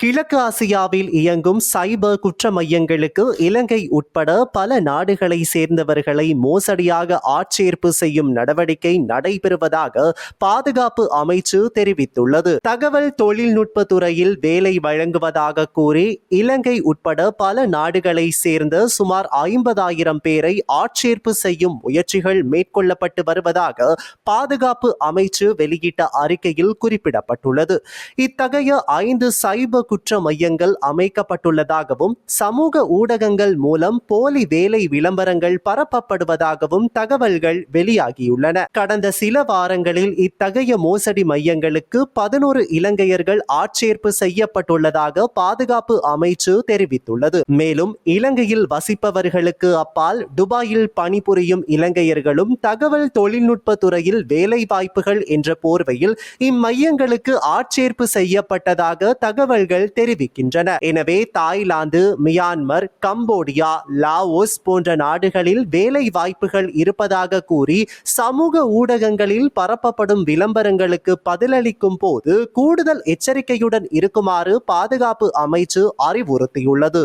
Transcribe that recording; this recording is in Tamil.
கிழக்கு ஆசியாவில் இயங்கும் சைபர் குற்ற மையங்களுக்கு இலங்கை உட்பட பல நாடுகளை சேர்ந்தவர்களை மோசடியாக ஆட்சேர்ப்பு செய்யும் நடவடிக்கை நடைபெறுவதாக பாதுகாப்பு அமைச்சு தெரிவித்துள்ளது. தகவல் தொழில்நுட்ப துறையில் வேலை வழங்குவதாக கூறி இலங்கை உட்பட பல நாடுகளை சேர்ந்த சுமார் ஐம்பதாயிரம் பேரை ஆட்சேர்ப்பு செய்யும் முயற்சிகள் மேற்கொள்ளப்பட்டு வருவதாக பாதுகாப்பு அமைச்சு வெளியிட்ட அறிக்கையில் குறிப்பிடப்பட்டுள்ளது. இத்தகைய ஐந்து சைபர் குற்ற மையங்கள் அமைக்கப்பட்டுள்ளதாகவும் சமூக ஊடகங்கள் மூலம் போலி வேலை விளம்பரங்கள் பரப்பப்படுவதாகவும் தகவல்கள் வெளியாகியுள்ளன. கடந்த சில வாரங்களில் இத்தகைய மோசடி மையங்களுக்கு பதினோரு இலங்கையர்கள் ஆட்சேர்ப்பு செய்யப்பட்டுள்ளதாக பாதுகாப்பு அமைச்சு தெரிவித்துள்ளது. மேலும் இலங்கையில் வசிப்பவர்களுக்கு அப்பால் துபாயில் பணிபுரியும் இலங்கையர்களும் தகவல் தொழில்நுட்ப துறையில் வேலை வாய்ப்புகள் என்ற போர்வையில் இம்மையங்களுக்கு ஆட்சேர்ப்பு செய்யப்பட்டதாக தகவல்கள் தெரிவிக்கின்றன. எனவே தாய்லாந்து மியான்மர் கம்போடியா லாவோஸ் போன்ற நாடுகளில் வேலை வாய்ப்புகள் இருப்பதாக கூறி சமூக ஊடகங்களில் பரப்பப்படும் விளம்பரங்களுக்கு பதிலளிக்கும் போது கூடுதல் எச்சரிக்கையுடன் இருக்குமாறு பாதுகாப்பு அமைச்சு அறிவுறுத்தியுள்ளது.